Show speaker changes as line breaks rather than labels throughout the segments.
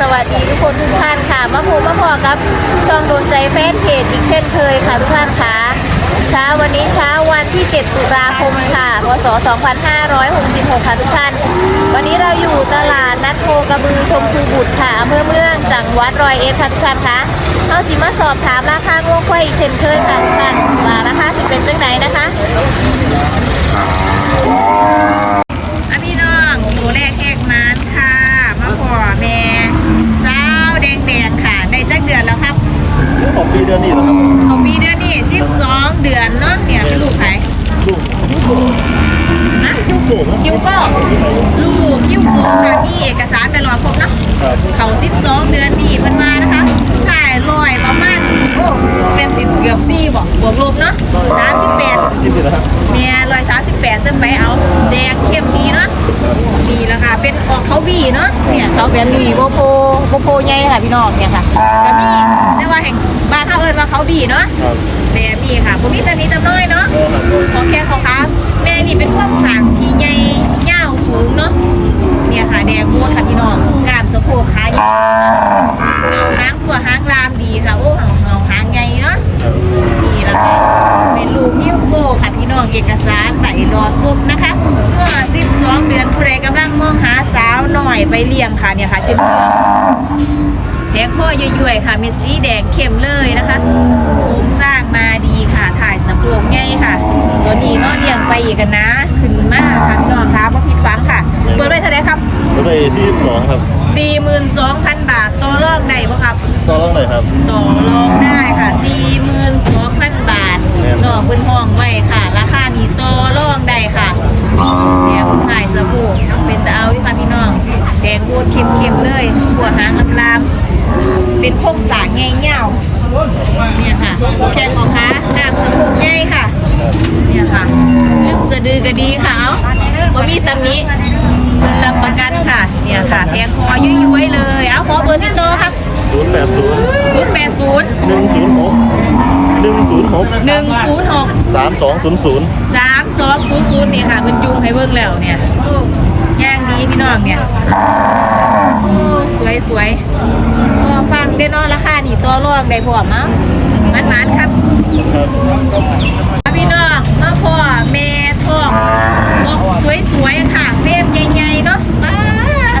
สวัสดีทุกคนทุกท่านค่ะมาพบมาพอกับช่องดวงใจแฟนเพจอีกเช่นเคยค่ะทุกท่านค่ะเช้าวันนี้เช้าวันที่ 7 ตุลาคมค่ะพศ 2566 ค่ะทุกท่าน วันนี้เราอยู่ตลาดนัดโคกระบือชมพูบุตรค่ะอำเภอเมืองจังหวัดร้อยเอ็ดค่ะทุกท่านค่ะเอาสิมาสอบถามราคางัวควายอีกเช่นเคยค่ะทุกท่านว่าราคาสิเป็นจังไหนนะคะ
เป็
นอ
อกเขาบีเนาะ
เนี่
ยเขาแบบนี้โบโพโบโพใหญ่ค่ะพี่น้องเนี่ยค่ะก็มีเรียกว่าแห่งบ้านเขาเอิญว่าเขาบีเนาะ
ครับ
แบบนี้ค่ะผมมีแต่มีแต่น้อยเนาะ
ก็ครับ
ของแค่ของค้าแม่นี่เป็นข้อมสางที่ใหญ่ยาวสูงเนาะเนี่ยค่ะแดงโบดค่ะพี่น้องกล้ามสะโพกขาใหญ่เงาหางตัวหางลามดีค่ะโอ้เงาเงาหางใหญ่เนาะ
ครับ
นี่ละค่ะเป็นลูกฮิวโก้ค่ะพี่น้องเอกสารใบรอครบนะคะเมื่อ12 เดือนผู้ใดกำลังมองหาสาวหน่อยไปเลี้ย งค่ะเนี่ยค่ะจุดเชื่องแผงข้อย่อยๆค่ะมีสีแดงเข้มเลยนะคะโครงสร้างมาดีค่ะ ถ่ายสะโพกง่ายค่ะ ตัวนี้เนาะเลี้ยงไปอีกกันนะ ขึ้นมากค่ะพี่น้องคะเพราะผิดหวังค่ะ เปิดไว้เท่าไหร่ครับ
ก็ได้สี่สิบสองครับ
42,000บาทต่อรองได้บ่ครับ
ต่อรองไหนครับ
ต่อรองได้ค่ะ42,000บาท
แม่น
ดอกเป็นห้องไว้ค่ะ ราคานี้ต่อรองได้ค่ะเนี่ยคุณถ่ายสบู่เป็นตะเอาอยู่ค่ะพี่น้อง แดงบูดเค็มๆเลยหัวหางลามๆเป็นโครงสร้างใหญ่เงาเนี่ยค่ะแข้งของขาหน้าสะโพกใหญ่ค่ะ เนี่ยค่ะ ลึกสะดือก็ดีค่ะเอาบ่มีตำหนี้เป็นรับประกันค่ะ เนี่ยค่ะแพงคอยุ้ยๆเลย เอาขอเบอร์ติดต่อครับ
ศูนย์แปดศูนย์
080
หนึ่งศูนย์หกหนึ่งศูนย์หก
106
สามสองศูนย์ศูนย์
สามสองศูนย์ศูนย์นี่ค่ะเป็นจุงให้เบิ่งแล้วเนี่ยโอ้ ย่างดีพี่น้องเนี่ยโอ้สวยสวยพอฟังได้เนอราคานี่ตัวรองได้พร้อมเนาะมันมันๆครับ
ครับ
พี่น้องมาพ่อแม่ทองบอกสวยๆค่ะเฟรมใหญ่ๆเนาะป้า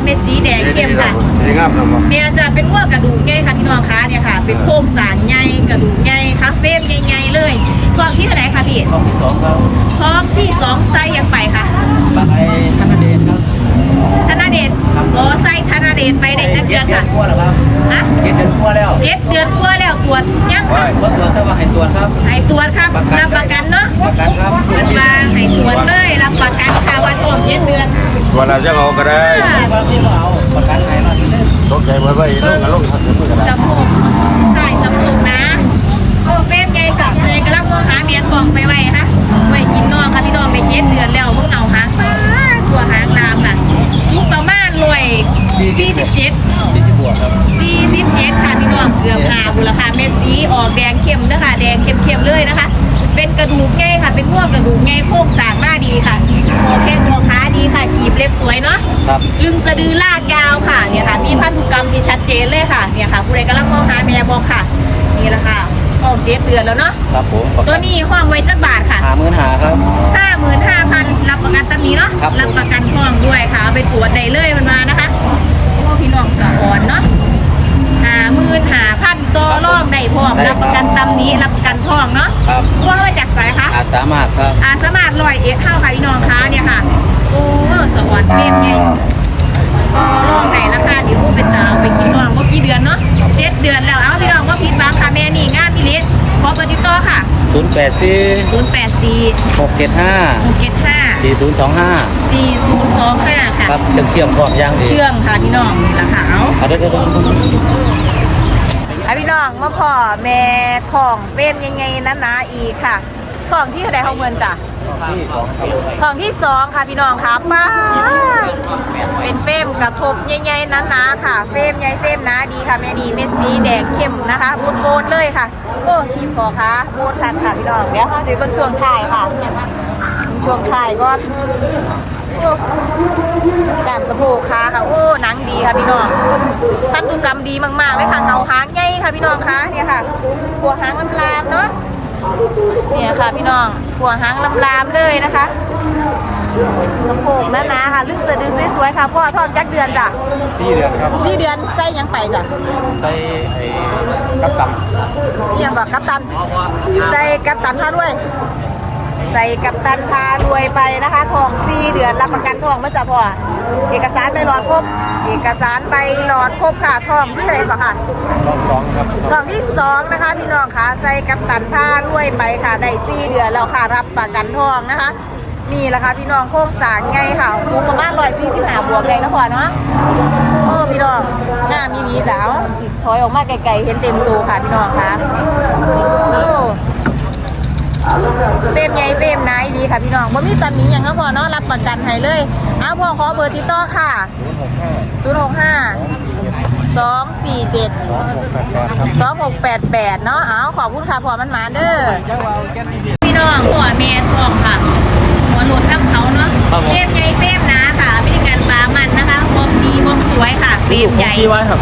เม็ดสีแดงเข้มค่ะ
ดีครับครับ
เมียจะเป็นพวกกระดูกใหญ่ค่ะพี่น้องคะเนี่ยค่ะ เป็นโครงสร้างใหญ่กระดูกใหญ่ค่ะเฟรมใหญ่ๆเลยท้องที่เท่าไหร่คะพี่
รอบที่สองครับ
ท้องที่สองไซส์ยังไปค่ะ
ไปธนเดชครับ
ธนาเดชโอ้ไซส์ธนาเดชไปได้จักเดือนค่ะ
ขั้วแล้วครับ
ฮะ
เจ็ดเดือนขั้วแล้ว
เจ็ดเดือนกว่าแล้วตรวจยังค่ะ
เมื่อตัวถ้าว่าให้ตัวครับ
ให้ตรวจครับรับประกันเนาะ
ประกันครับ
เป็นมาให้ตรวจเลยรับประกันค่ะวันออกเจ็ดเดือน
วันเราจะเอาก็ได้
ว่าที่เราเอาประกันไหนมาที่นี่
ตกใจไว้ไว้ลงกันลงกันก็ได้
จมูกถ่
ที่ที่บวกครับ
47ค่ะพี่น้องเกือบหาบุรคาเม็ดสีออกแดงเข้มนะคะแดงเข้มๆเลยนะคะ เป็นกระดูกใหญ่ค่ะ เป็นพวกกระดูกใหญ่โครงสร้างมาดีค่ะคอแข้งคอขาดีค่ะกีบเล็บสวยเนาะ
ครับ
ลึงสะดือลากยาวค่ะเนี่ยค่ะ มีพันธุกรรมที่ชัดเจนเลยค่ะเนี่ยค่ะผู้ใดกำลังมองหาแม่บอกค่ะนี่แหละค่ะออกเจ็ดเดือนแล้วเนาะ
ครับผม
ตัวนี้ห้องไว้จักบาทค่ะ
หาเงินหาครับ
ห้าหมื่นห้าพันรับประกันตำนี้เนาะ
ครับผม
รับประกันห้องด้วยค่ะเอาไปตรวจได้เลยมันมานะคะโอ้ พี่น้องสะอ่อนเนาะหาหมื่นหาพันต่อรอบได้พร้อมรับประกันตำนี้รับประกันห้องเนาะ
ครับ
ว่ามาจากสายคะ
อาจสามารถครับ
อาสามารถลอยเอ็ดเข้าค่ะพี่น้องคะเนี่ยค่ะ โอ้สะอ่อนเฟียมไง ก็รองได้ราคาเดี๋ยวเป็นตาเอาไปกินน้องเมื่อกี่เดือนเนาะเจ็ดเดือนแล้ว เอาพี่น้องว่าผิดหวังค่ะแม่นี่งามพิลิสขอเบอร์ติดต่อค่ะ
ศูนย์แปดสี่
0 8 4
หกเจ็ดห้า
6 7 5
สี่ศูนย์สองห้า
4025 ค่ะ
ครับเชื่อมเชื่อมพร้อมย่างดี
เชื่องค่ะพี่น้องนี่ละค่ะเอา
เอาเด้อเด้อเด้อ
อะพี่น้องมาพ่อแม่ทองเว้มยังไงนั้นนะอีกค่ะทองที่เท่าไหร่ของเมือนจ้ะ
ที่สองครับ
ทองที่สองค่ะพี่น้องค่ะป้าเป็นเฟรมกระทบใหญ่ๆนั้นนะค่ะ เฟรมใหญ่เฟรมนาดีค่ะแม่ดีเม็ดสีแดงเข้มนะคะบูดโบนเลยค่ะโอ้คีบคอค่ะบูดค่ะค่ะพี่น้องเดี๋ยวเราจะเบิ่งช่วงท้ายค่ะช่วงท้ายก่อน
โอ้กมสะโพกขาค่ะโอ้หนังดีค่ะพี่น้องพันธุกรรมดีมากๆเลยค่ะเงาหางใหญ่ค่ะพี่น้องคะเนี่ยค่ะหัวหางลามๆเนาะ เนี่ยค่ะพี่น้องหัวหางลามๆเลยนะคะสะโพกหนาๆค่ะลึกสะดือสวยๆค่ะพ่อท้องจักเดือนจ้ะ
ที่เดือนครับ
สี่เดือนใส่หยังไปจ้ะ
ใส่ไอ้กับตับ
เรียงก่อนกัปตันใส่กัปตันพาด้วย ใส่กัปตันพารวยไปนะคะทองสี่เดือนรับประกันทองมาจ้ะพ่อเอกสารใบหลอดครบ เอกสารใบหลอดครบค่ะทองที่ไหนก่อนค่ะ
รอบสองครับ
กล่องที่สองนะคะพี่น้องคะใส่กัปตันผ้ารวยไปค่ะได้สี่เดือนแล้วค่ะรับประกันทองนะคะนี่แหละค่ะพี่น้องโค้งสร้างไงค่ะสูงประมาณร้อยสี่สิบห้าบวกเลยนะพ่อเนาะโอ้พี่น้องหน้ามีหวีจ้าวสิถอยออกมาไกลๆเห็นเต็มตัวค่ะพี่น้องค่ะโอ้ เฟรมใหญ่เฟรมนายดีค่ะพี่น้องว่ามีตำหนี้อย่างนะพ่อเนาะรับประกันให้เลยเอาพ่อขอเบอร์ติดต่อค่ะ
ศูนย์หกห้า
065 247
สองหกแปดแปดครับ
สองหกแปดแปดเนาะเอาขอบคุณค่ะพอมันมาเด้อพี่น้องหัวเมียทองค่ะ หัวโหลดทับเขาเนาะเฟมใหญ่เฟมหนาค่ะวิธีการปลามันนะคะบอมดีบอมสวยค่ะเฟมใหญ่
ซีไว้ครับ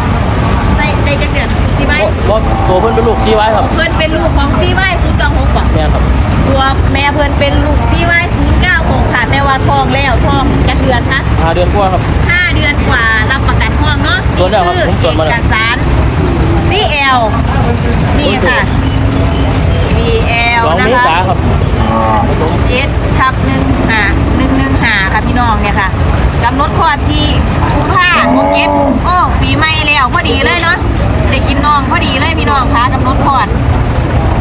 ใจใจจังเดือนซีไว้
บอสตัวเพิ่นเป็นลูกซีไว้ครับ
เพื่อนเป็นลูกของซีไว้ศู นย์เก้าหกก่อน
แม่ครับ
ตัวแม่เพื่อนเป็นลูกซีไว้ศูนย์เก้าหกค่ะแต่ว่าทองแล้วทองจักเดือนคะ
หาเดือนกว่าครับ
ห้าเดือนกว่ารับประกันห้องเนาะ
ตรวจแล้วครับ
นี่
ผมตร
คื
วจมา
อ
แล้ว
เอกสาร VL นี่ค่ะ VL
สอง
นะ
เม
คะ
ษาครับ
เจ็ดทับหนึ่งหาหนึ่งหนึ่งหาค่ะพี่น้องเนี่ยค่ะกำหนดคลอดที่กุมภาโมเก็ตโอ้ปีใหม่แล้วพอดีเลยเนาะได้กินน้องพอดีเลยพี่น้องค่ะกำหนดคลอด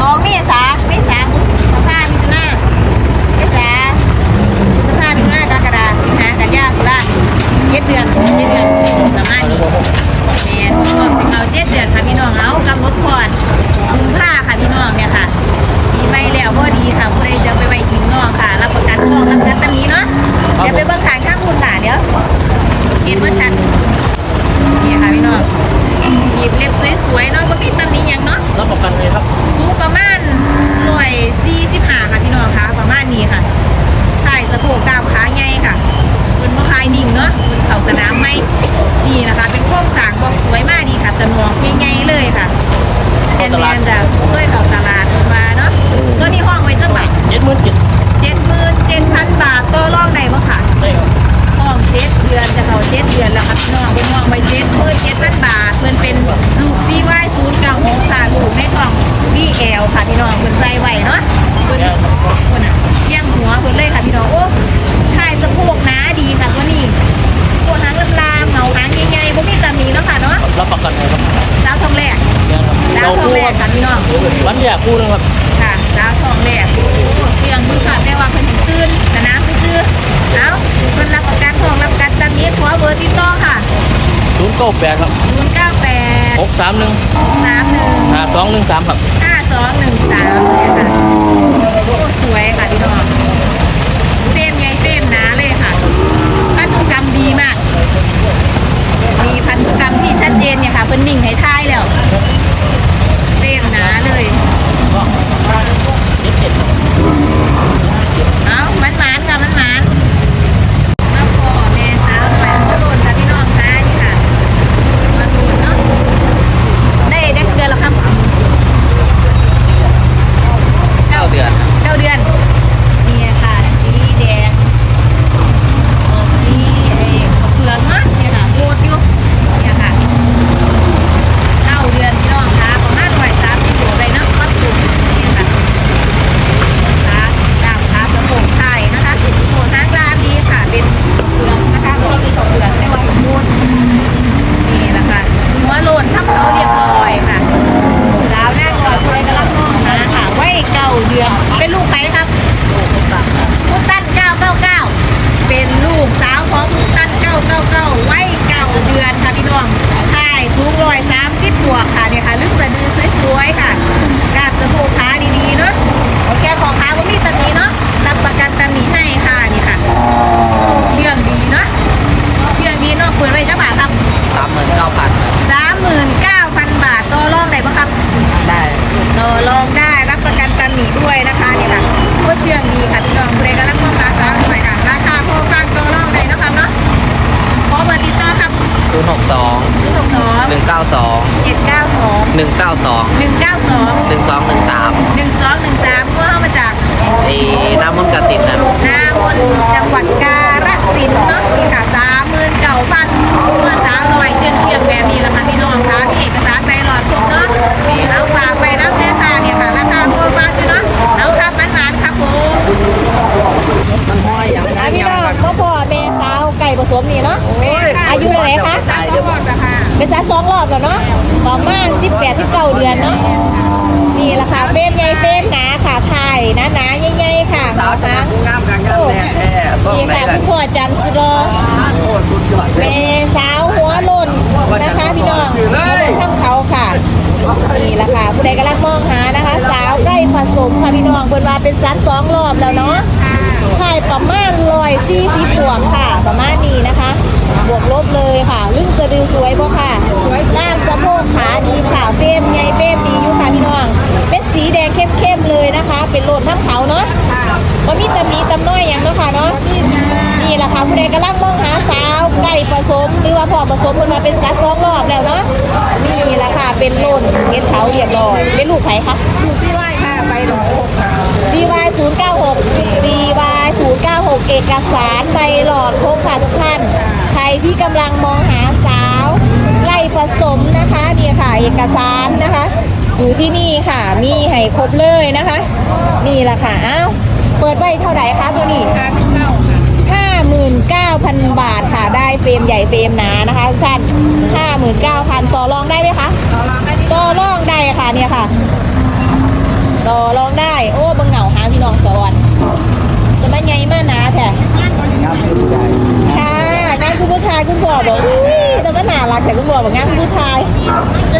สองเมษาเมษาพฤษภามิถุนาเมษาพฤษภามิถุนากรกฎาสิงหากันยาตุลาเจ็ดเดือนเจ็ดเดือนประมาณนี้เนี่ยก่อนสิเอาเจ็ดเดือนค่ะพี่น้องเอากำหนดคลอดกุมภาค่ะพี่น้องเนี่ยค่ะปีใหม่แล้วพอดีค่ะผู้ใดจะไปไว้กินน้องค่ะ รับประกันน้องรับประกันตำนี้เนาะเดี๋ยวไปเบิ่งขางข้างคุณค่ะเดี๋ยวเห็นว่าชัดนี่ค่ะพี่น้องหยิบเล็บสวยๆเนาะบ่มีตำนี้ยังเนาะ
รับประกัน ค่ะ
ถ่ายสะโพกกล้ามขาใหญ่ค่ะเป็นบ่คายนิ่งเนาะเป็นเข่าสนามไหมนี่นะคะ เป็นโครงสร้างบอกสวยมากดีค่ะตะนองใหญ่ๆเลยค่ะแอนแมนจ้ะเพื่อเข้าตลาดมาเนาะตัวนี้ห้องไว้จังหวัด
เจ็ดหมื่นเจ็ด
เจ็ดหมื่นเจ็ดพันบาทต่อรองได้บ่ค่ะ
ได้ครับ
ห้องเจ็ดเดือนจะเข้าเจ็ดเดือนแล้วค่ะพี่น้องเป็นห้องไว้เจ็ดหมื่นเจ็ดพันบาทเพิ่นเป็นลูกซีไวศูนย์เก้าหกค่ะลูกในกล่องวีแอลค่ะพี่น้องเพิ่นใส่ไว้เนาะเพิ่นเพิ่นอะเยี่ยงหัวเพิ่นเลยค่ะพี่น้องโอ้ถ่ายสะโพกหนาดีค่ะตัวนี้ ตัวหางลามๆเหงาหางใหญ่ๆบ่มีตำหนิเนาะค่ะเนาะ
รับประกันเลยครับ
สาวทองแรก
แม่ครับ
สาวทองแรกค่ะพี่น้อง
วันอยากคู่นึงครับ
ค่ะสาวทองแรกโอ้เชียงมือค่ะแต่ว่าเพิ่นเห็นตื่นสนามซื่อๆเอ้าเพิ่นรับประกันทองรับประกันตำนี้ขอเบอร์ติดต่อค่ะ
ศูนย์เก้าแปดครับ
098
หกสามหนึ่ง
31
ห้าสองหนึ่งสามครับ
5213เนี่ยค่ะโอ้สวยค่ะพี่น้องเฟรมใหญ่เฟรมหนาเลยค่ะ พันธุกรรมดีมาก มี พันธุกรรมที่ชัดเจนเนี่ยค่ะเพิ่นนิ่งให้ทายแล้วเฟรมหนาเลย
เจ็ดเจ็ด
เอ้ามันหมานค่ะมันหมานมาพ่อแม่สาวไปหัวโดนค่ะพี่น้องค่ะนี่ค่ะมาดูเนาะได้ได้เดือนละครับ
เก้าเดือน
เก้าเดือนเนี่ยค่ะ สีแดงออกสีไอ้เผือกนะเนี่ยค่ะโบดอยู่เนี่ยค่ะ
สอง
เจ็ดเก้าสอง
หนึ่งเก้าสอง
หนึ่งเก้าสอง
หนึ่งสองหนึ่งสาม
หนึ่งสองหนึ่งสามก็เข้ามาจาก
ไอ้น้ำมันต์กสินนะ
นามนจังหวัดกาฬสินธุ์เนาะนี่ค่ะสามหมื่นเก้าพันเมื่อสาวหน่อยเชื่องเชียงแบบนี้ละค่ะพี่น้องคะมีเอกสารใบหลอดครบเนาะนี่เอาฝากไปน้ำแน่ค่ะเนี่ยค่ะราคาโคตรฟังอยู่เนาะเอาครับมันหมานครับผม
อะพี่น้องพ่อพ่อแม่สาวไก่ผ สมนี่เนาะอายุเท่าไหร่คะ
ตายเดี๋ยวบอกค่ะ
เป็นสาวสองรอบแล้วเนาะประมาณ18 19เดือนเนาะนี่แหละค่ะเฟรมใหญ่เฟรมหนาค่ะไทยหนาหนาๆใหญ่ๆค่ะหาง
งามกันกันแน่แท้ต้อง
นี่
ไหน
ค่ะ
ล่ะ
คุณพ่อจันทร์สุรอ
โอ้สุดยอดเลย
แม่สาวหัวหล่นนะคะพี่น้องหัวหล่นทั้งเขาค่ะนี่แหละค่ะผู้ใดกำลังมองหานะคะ สาวใกล้ผสมค่ะพี่น้องเพิ่นว่าเป็นสันสองรอบแล้วเนาะถ่ายประมาณร้อยสี่สิบบวกค่ะประมาณนี้นะคะ บวกลบเลยค่ะลึ่งสะดือสวยบ่ค่ะล่ามสะโพกขาดีค่ะเฟรมใหญ่เฟรมดีอยู่ค่ะพี่น้องเป็นสีแดงเข้มๆเลยนะคะ เป็นโลนทั้งเขาเนาะว่ามีตำหนิตำน้อยอย่างเนาะค่ะเนาะ นี่แหละค่ะผู้ใดกำลังมองหาสาวไก่ผสม หรือว่าพอผสมกันมาเป็นสัตว์สองรอบแล้วเนาะนี่แหละค่ะเป็นโลนเก็ดเขาเรียบร้อยเป็นลูกไผ่คะ
ถูกที่ไหวค่ะไปหลอก
CY 0 9 6 CY 0 9 6 เอกสารใบหลอดครบค่ะทุกท่าน ใครที่กำลังมองหาสาวไก่ผสมนะคะนี่ค่ะเอกสารนะคะอยู่ที่นี่ค่ะมีให้ครบเลยนะคะ นี่แหละค่ะอ้าวเปิดไว้เท่าไหร่คะตัวนี้
ห้าสิบเก้า
59,000 บาทค่ะ ได้เฟรมใหญ่เฟรมหนานะคะทุกท่าน59,000 ต่อรองได้ไหมคะ
ต่อรองได้ที่
ต่อรองได้ค่ะเนี่ยค่ะ ต่อรองได้ โอ้เบังเหงาหางพี่น้องสวรรค์จะไม่ไงมาหนาแท้ค่ะ งานคุณผู้ชายคุณพ่อบอกอุ้ยแต่ว่าน่ารักแต่คุณพ่อบอกงานคุณผู้ชาย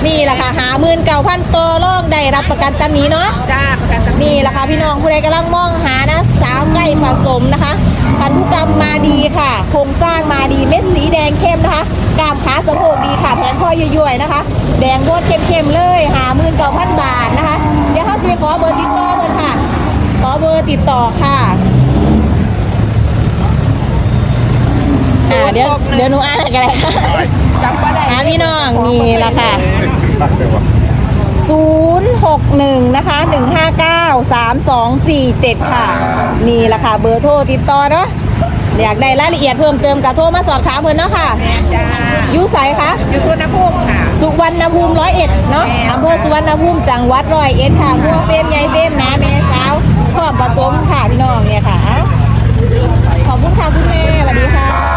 นี่แหละค่ะหาหมื่นเก้าพันต่อรองได้รับประกันตามนี้เนาะ
จ้าประกันจำ
นี่แหละค่ะพี่น้องผู้ใดกำลังมองหานะสาวไก่ผสมนะคะพันธุกรรมมาดีค่ะโครงสร้างมาดีเม็ดสีแดงเข้มนะคะกล้ามขาสะโพกดีค่ะแผงคอย่อยๆนะคะ แดงโบดเข้มๆเลยหาหมื่นเก้าพันบาทนะคะ เดี๋ยวเขาจะไปขอเบอร์ติดต่อเบอร์ค่ะ ขอเบอร์ติดต่อค่ะ อ่าเดี๋ยวเดี๋ยวหนูอ่านให้กันเลยค่ะ
จำก็ได้
อ่าพี่น้องนี่แหละค่ะ061 นะคะ 159 3247 ค่ะ นี่แหละค่ะ เบอร์โทรติดต่อเนาะอยากได้รายละเอียดเพิ่มเติมกับโทรมาสอบถามเพิ่นเนาะค่ะ
จ้า
อยุไสคะ
อยู่สุวรรณภูมิค่ะ
สุวรรณภูมิร้อยเอ็ดเนาะอำเภอสุวรรณภูมิจังหวัดร้อยเอ็ดค่ะพวกเฟรมใหญ่เฟรมหนาแม่สาวพร้อมผสมค่ะพี่น้องเนี่ยค่ะเอ้าขอบคุณค่ะคุณแม่สวัสดีค่ะ